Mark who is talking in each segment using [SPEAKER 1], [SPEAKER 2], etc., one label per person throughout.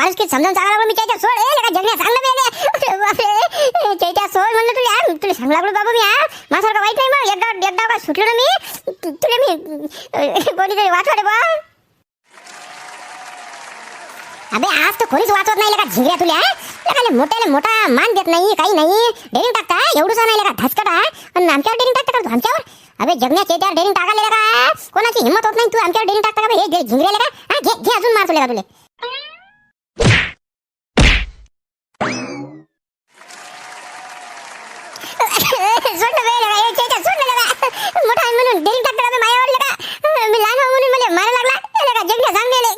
[SPEAKER 1] माणूस की समजावून सांगा लागलो मी त्याच्या सोड? ए लेका जगण्या सांगलं मी अरे त्याच्या सोड म्हणलं तुला यार. तुला सांगू लागलो बाबा मी हा माझ्यासारखं वाईट नाही मग. एकदा एकदा का सुटलो ना मी. तुला मी कोणीतरी वाचवा बा. अबे आज तर कोणीच वाचवत नाही का झिंगऱ्या तुला लेका मोठ्याला मोठा मान देत नाही काही नाही. डेरिंग टाकता? एवढूसा नाही का धसकटा. आणि आमच्यावर डेरिंग टाकता का आमच्यावर? अबे जगण्याचे त्या डेरिंग टाकाले का कोणाची हिंमत होत नाही तू आमच्यावर डेरिंग टाकता का हे झिंगऱ्याला का हा घे घे अजून मारतो का तुला सोड ना बे लेका, हे चेच्या, सोड ना लेका. मोठा आहे म्हणून डेरिंग टाकता का बे मायावर लेका? मी लहान आहे म्हणून मला मारा लागला ए लेका, जगण्या सांग मेले.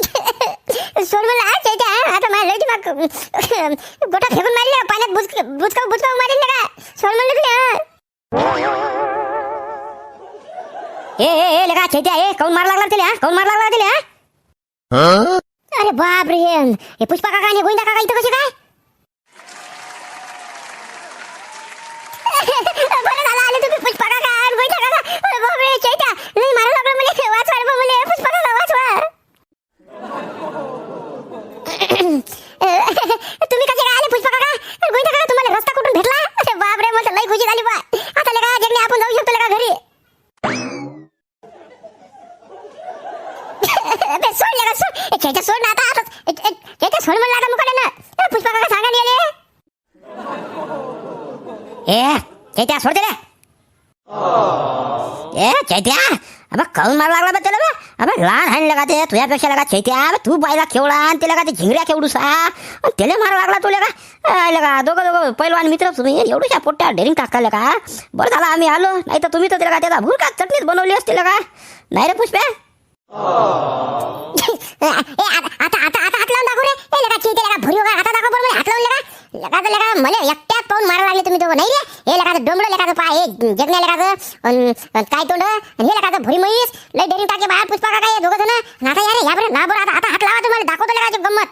[SPEAKER 1] सोड हा. आता माझ्या लय दिमाग गोटा फेकून मारले? पाण्यात बुचक बुचका बुचका मारेल का सोड म्हणलं तुला हा. ए ए लेका चेत्या ए काऊन मार लागला तिला काऊन मार लागला तिला अरे बाप रे हे पुष्पा काका आणि गोविंदा काका इथं कसे काय बरं झालं आले तुम्ही पुष्पा काका आणि गोविंदा काका अरे बाप रे चैत्या नाही मारा लागलं मला वाचवा रे बा मला पुष्पा काका वाचवा तुम्ही कसे काय आले पुष्पा काका गोविंदा काका तुम्हाला रस्ता कुठून भेटला अरे बाप रे मला लई खुशी झाली बा आता लेका जगणे आपण जाऊ शकतो लेका घरी अबे सोड लेका याच्या सोड ना आता आता चैत्या सोड म्हणलं आता मुकाले ना ए, पुष्पा काका सांगा नाही आले. ए चैत्या सोड दे ए चैत्या अबे काऊन मारू लागला बा त्याला बा? अबा लहान हाण लगा ते तुझ्यापेक्षा लगा चैत्या अबे तू पाहिला खेवळा आणि त्याला का ते झिंगऱ्या केवढूसा? आणि त्याला मारू लागला तुला लगा. लगा दोघं दोघं पहिलवान मित्र तुम्ही एवढ्या पोट्या डेरिंग टाकायला का? बरं झालं आम्ही आलो नाही तर तुम्ही तर त्याला त्याचा भूर का चटणीच बनवली असते का नाही रे पुष्प्या आता आता आता हात लावून दाखव रे. ए लगा चिंते लगा भुरी वगैरे हातात दाखव बरं मला. हात लावून लगा. लगा तर लगा मला एकट्यात पाहून मारा लागले तुम्ही दोघं. नाही रे. हे लगा डोंबळ लगा पा. हे जगण्या लगा काय तोंड? हे लगा भुरी म्हैस. लय डेरिंग टाके बाहेर पुष्पा का काय दोघं जण. आणि आता यार या बरं. ना बरं आता आता हात लावा तुम्हाला. दाखवतो लगा गंमत.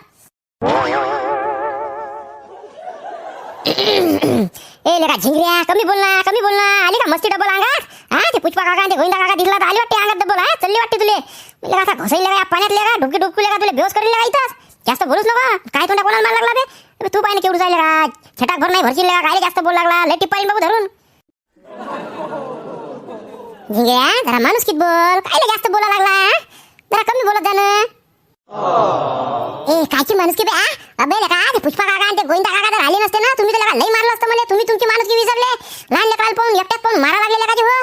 [SPEAKER 1] ए लगा झिंगऱ्या कमी बोल कमी बोल आली का मस्ती डबल अंगात? हा ते पुष्पा काका आणि ते गोविंदा काका दिसला तर आली वाटते अंगात डबल हा? चलली वाटते तुले? म्हणजे लेका असा घोसाई लेका पाण्यात लेका डुबकी डुबकू का तुला बेहोस करेल लेका इथंच? जास्त बोलूच नका काय तोंडा कोणाला मार लागला ते? तू पाहिजे केवढं जायला का? छटाक भर नाही भरशील का? काय जास्त बोल लागला. लय टिप्पा बाबू धरून. झिंगे जरा माणूस कित बोल. काय जास्त बोला लागला जरा कमी बोलत जा ना. ए काची माणूस की बे आ? अबे लेका ते पुष्पा काका आणि ते गोविंदा काका जर आले नसते ना? तुम्ही त्याला लई मारलं असतं मला. तुम्ही तुमची माणूस की विसरले. लहान लेकराला पाहून एकट्यात पाहून मारा लागले लेका हो.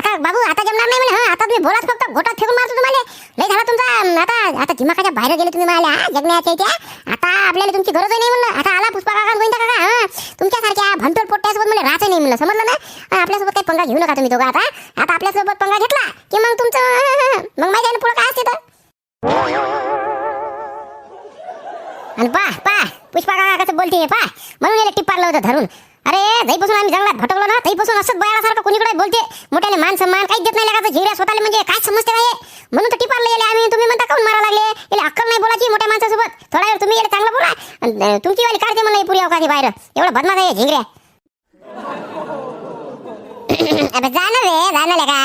[SPEAKER 1] आता बाबू आता जमणार नाही म्हणे हा? आता तुम्ही बोलाच फक्त गोटात फेकून मारतो तुम्हाला. लई झाला तुमचा आता आता दिमागाच्या बाहेर गेले तुम्ही मला जगण्याच्या इथे आता आपल्याला तुमची गरज नाही म्हणलं. आता आला पुष्पा काका गोविंदा काका हा? तुमच्यासारख्या भंटोल पोट्ट्यासोबत मला राहायचं नाही म्हणलं. समजलं ना? आपल्यासोबत काही पंगा घेऊ नका तुम्ही दोघं आता. आणि पा पा पुष्पा काका कसं बोलते पा म्हणून याला टिप्पारलं होतं धरून अरे दहीपासून आम्ही जंगलात भटकलो ना दहीपासून असंच बयाळासारखं कोणीकडे बोलते मोठ्याने मान सन्मान काहीच देत नाही लागायचं झिऱ्या स्वतःला म्हणजे काय समजते काय म्हणून तर टिपारलं याले आम्ही तुम्ही म्हणता काऊन मारा लागले याला अक्कल नाही बोलायची मोठ्या माणसासोबत थोडा वेळ तुम्ही याला चांगलं बोला आणि, तुमची वाली काढते म्हणलं पुरी अवकाशी बाहेर एवढं बदमाश आहे झिंगऱ्या अबे जाणार रे जाणार का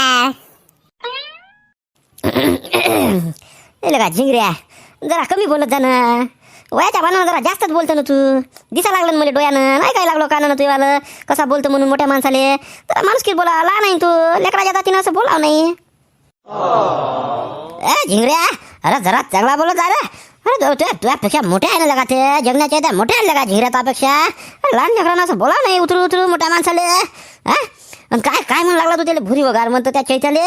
[SPEAKER 1] लेका झिंगऱ्या जरा कमी बोलत जा वयाच्या भानानं जरा जास्तच बोलतो ना तू. दिसा लागलं ना मला डोळ्यानं. नाही काय लागलो कानानं तुला कसा बोलतो म्हणून मोठ्या माणसाले. जरा माणूस बोला ला नाही तू. लेकराच्या जातीनं असं बोलाव नाही. ए झिंगऱ्या. अरे जरा चांगला बोलत जा अरे तो तुझ्या तुझ्यापेक्षा मोठ्या आहे ना लगा ते जगण्याच्या त्या मोठ्या आहे लगा झिंगऱ्या त्यापेक्षा लहान लेकरांना असं बोला नाही उतरू उतरू मोठ्या माणसाले. हा? आणि काय काय म्हणू लागला तू त्याला भुरी वगार म्हणतो त्या चैत्याले?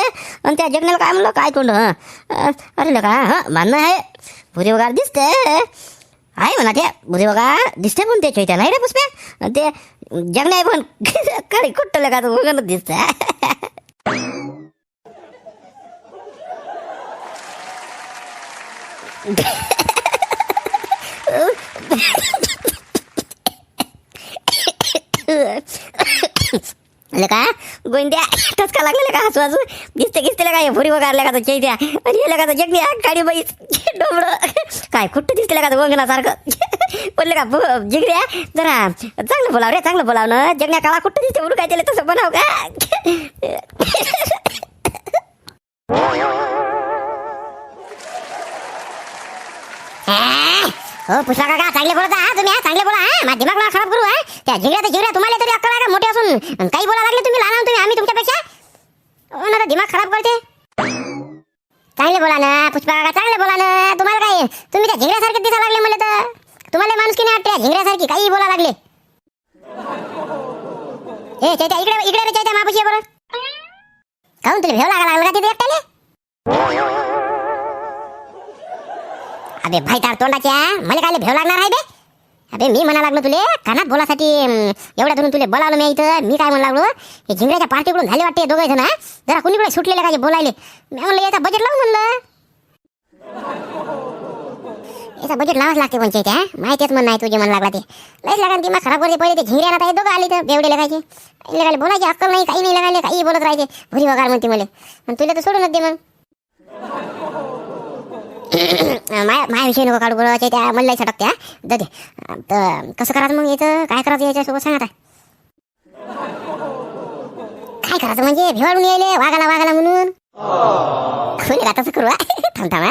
[SPEAKER 1] आणि त्या जगण्याला काय म्हणलं? काय तोंड हं? अरे लगा हां? मान्य आहे. भुरी वगार दिसते आहे म्हणा ते भुरी बघा दिसते पण ते चैत्या नाही रे पुष्पे ते ते आहे पण कडे कुठं लगा तू वगैरे का लका गोंद्या टचका लागले का हसू हसू दिसते गिसते का हे भुरी वगारल्या का चैत्या आणि हे तो जगल्या काडी बाईस डोंबड काय कुठं दिसते का वंगणासारखं बोलले का जिगड्या जरा चांगलं बोलाव रे चांगलं बोलाव ना. जगण्या काळा कुठं दिसते म्हणून काय त्याला तसं बनाव का? हो पुसला काका चांगले बोलत हा तुम्ही हा चांगले बोला हा. माझा दिमाग मला खराब करू हा. त्या जिगऱ्या तर जिगऱ्या तुम्हाला तरी अक्कल आहे का? मोठे असून. अन काही बोला लागले तुम्ही लहान तुम्ही आम्ही तुमच्यापेक्षा. हो ना दिमाग खराब करते. चांगले बोला ना पुष्पा काका चांगले बोला ना. तुम्हाला काय तुम्ही त्या झिंगऱ्यासारखे दिसा लागले म्हणले तर? तुम्हाला माणूस की नाही वाटते झिंगऱ्यासारखी काही बोला लागले. हे चैत्या इकडे इकडे रे चैत्या मापुशी बरोबर. काहून तुला भेव लागा लागला का तिथे एकट्याने? अबे भाई तार तोंडाच्या मला काय भेव लागणार आहे बे? अबे मी म्हणा लागलो तुले कानात बोलासाठी एवढ्या धरून तुले बोलावलं मी इथं मी काय म्हणा लागलो? हे झिंगऱ्याच्या पार्टीकडून झाले वाटते दोघे जण जरा कुणीकडे सुटलेले काय बोलायले? मी म्हणलं याचा बजेट लावून म्हणलं. याचा बजेट लावाच लागते म्हणजे कोणच्या हा? माहितीच म्हण नाही तुझे म्हणा लागला ते. लयच लागा दिमाग खराब करते पहिले ते झिंगऱ्या ना दोघं आले तर बेवडे लगायचे. लगायले बोलायचे अक्कल नाही काही नाही लगायले काही बोलत राहायचे. भरी वगार म्हणते मला. पण तुला तर सोडूनच दे मग. माया माया विषय नको काढू बरोबर त्या मला सटकते हा जाऊ दे. तर कसं करायचं मग याचं? काय करायचं याच्यासोबत? सांग काय करायचं म्हणजे? भिवाडून यायले वागाला वागाला म्हणून. खोली का तसं करू? थांब थांब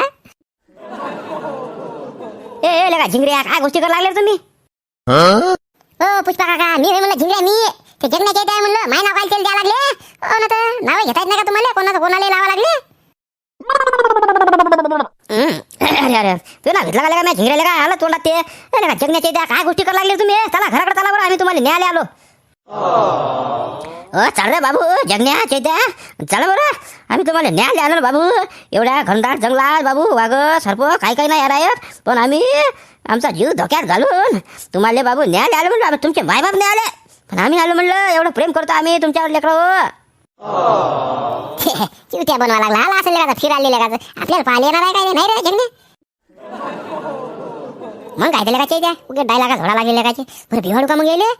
[SPEAKER 1] ए ए लगा झिंगऱ्या काय गोष्टी करायला लागले तुम्ही? ओ पुष्पा काका मी म्हणलं झिंगऱ्या मी. ते जगण्याचे आहे म्हणलं. माय नाव काय तेल द्यावं लागले. हो ना तर नाव घेता येत नाही का तुम्हाला? कोणाचं कोणाला लावा लागले. अरे अरे तू ना घेतला का नाही? झिंगऱ्याला काय आलं तोंडात ते. अरे का जगण्याचे द्या काय गोष्टी करायला लागले तुम्ही? चला घराकडे चला बरं. आम्ही तुम्हाला न्यायला आलो अ चाल रे बाबू. जगण्या चेत्या. चला बरं. आम्ही तुम्हाला न्यायला आलो बाबू. एवढ्या घनदाट जंगलात बाबू वाघ सर्प काही काही नाही यार पण आम्ही आमचा जीव धोक्यात घालून तुम्हाला बाबू न्यायला आलो म्हणलं. आम्ही तुमचे मायबाप आले. पण आम्ही आलो म्हणलं. एवढं प्रेम करतो आम्ही तुमच्यावर लेकरं. चिवट्या बनवा लागला. आला असेल का फिरायला लेखाचं आपल्याला पाहिले येणार आहे काय नाही रे जगणे. मग काय दिलं काय चेत्या उगे डायला का झोडा लागेल काय बरं भिवाडू का मग गेले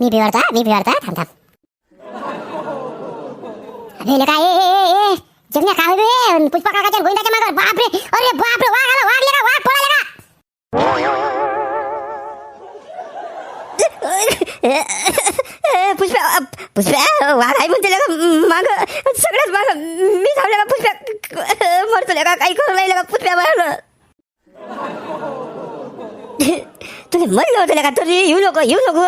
[SPEAKER 1] मी भिवाडता मी भिवाडता थांब थांब. अबे लेका ए ए काय बे पुष्पा काकाच्या गोविंदाच्या मागं? बापरे! अरे बापरे वाघ आला वाघ लेका वाघ पळाला का?
[SPEAKER 2] पुष्पा पुष्पा वाघ आहे म्हणते का माग सगळ्यात माग मी थांबले का पुष्पा मरतो का काही करू नाही का पुष्पा मारलं तुझे म्हणलं होतं का तरी येऊ नको येऊ नको.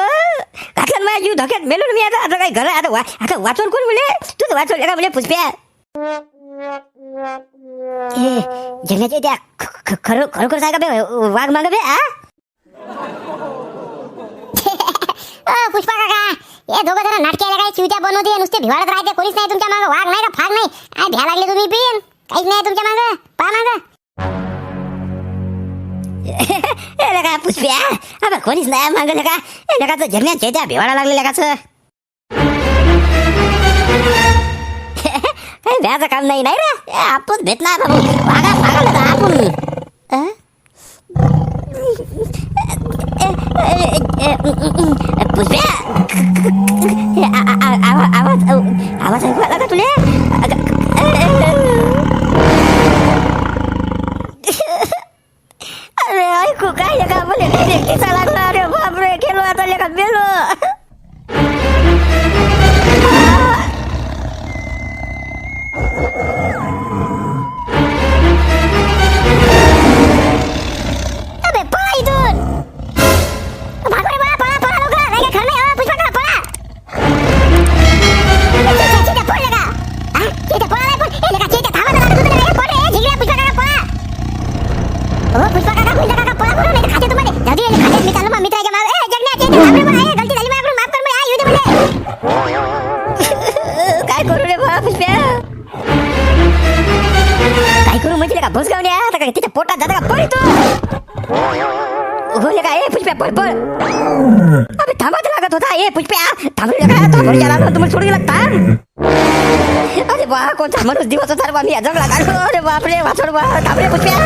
[SPEAKER 2] घातलं माझ्या जीव धोक्यात मेलो मी आता आता काही घर आता वा आता वाचवून कोण बोले तुझं वाचवलं का म्हणजे पुष्प्या ए जगण्याचे त्या ख- ख- खरं खरोखर सांगा बे वाघ माग बे आ?
[SPEAKER 1] पुष्पा काका हे दोघं जण नाटकाला काय? चिवत्या बनवते नुसते भिवाडत राहते कोणीच नाही तुमच्या मागं. वाघ नाही का? फाग नाही. काय भ्या लागले तुम्ही पिन? काहीच नाही तुमच्या मागं. पा मागं.
[SPEAKER 2] का पुष्प्या आता कोणीच नाही मागलं का ए लगा तर जगण्याचे भिवाडा लागले लगाच काही भ्याचं काम नाही नाही रे. ए, आपण भेटणार बाबू. वागा वागायला तर आपण. हो ले का ए पुष्प्या पळ पळ अबे थांबाच लागत होता ए पुष्प्या थांबले का तो भर गेला तुम्हाला सोडून गेला तार अरे बा कोणता माणूस दिवस होता रे बा मी या जंगलात आलो अरे बापरे वाचोड बा थांबले पुष्प्या